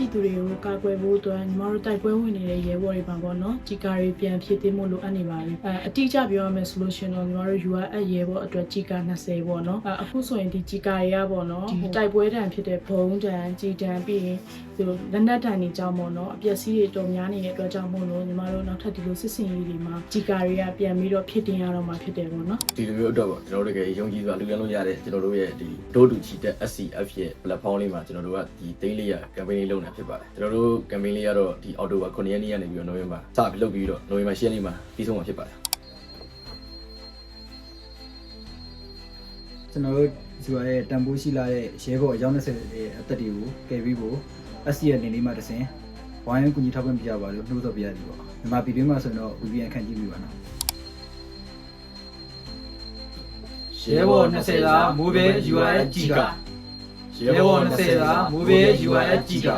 သူတွေကိုကာကွယ်ဖို့အတွက်ညီမတို့တိုက်ပွဲဝင်နေတဲ့ရဲဘော်တွေပါပေါ့နော်ကြီးကာတွေပြန်ဖြစ်သိမှုလိုအပ်နေပါပြီအဲအတိအကျပြောရမယ်ဆိုလို့ရှိရင်တော့ညီမတို့ URL ရဲဘော်အတွက်ကြီးကာ20ပေါ့နော်အဲအခုဆိုရင်ဒီကြီးကာတွေကပေါ့နော်ဒီတိုက်ပွဲတန်ဖြစ်တဲ့ဘုံတန်ကြီးတန်ပြီးရင်ဒီလိုလက်နက်တန်တွေကြောင့်ပေါ့နော်အပျက်စီးတွေတော်များနေတဲ့အတွက်ကြောင့်မို့လို့ညီမတို့နောက်ထပ်ဒီလိုစစ်စင်ရေးတွေမှာကြီးကာတွေကပြန်ပြီးတော့ဖြစ်တင်ရတော့မှာဖြစ်တယ်ပေါ့နော်ဒီလိုမျိုးအတွက်ပေါ့ကျွန်တော်တို့တကယ်ယုံကြည်စွာလူရန်လို့ရတဲ့ကျွန်တော်တို့ရဲ့ဒီဒိုးတူချီတက် SCF ရဲ့ platform လေးမှာကျွန်တော်တို့ကဒီသိန်းလေးရ campaign လေးလုပ်နေတာဖြစ်ပါတယ်ကျွန်တော်တို့ campaign လေးကတော့ဒီ October 9ရက်နေ့ကနေပြီးတော့ November စပြီးလုပ်ပြီးတော့ November 10ရက်နေ့မှာပြီးဆုံးမှာဖြစ်ပါတယ်ကျွန်တော်တို့ဒီဟာရဲ့တန်ဖိုးရှိလာတဲ့ရဲဘော်အယောက်20ရဲ့အသက်တွေကိုကယ်ပြီးဖို့ SC ရဲ့နေလေးမှာတဆင်ဝိုင်းကူညီထောက်ပံ့ပြကြပါလို့နှိုးဆော်ပြရသည်ပေါ့မြန်မာပြည်တွင်းမှာဆိုရင်တော့ VPN ခန့်ကြည့်ပြီးပါနော်ရဲဘော်20သားမိုးဘဲ URL ကြည်က ရဲဘော်20သားမိုးဘဲ URL ကြည်က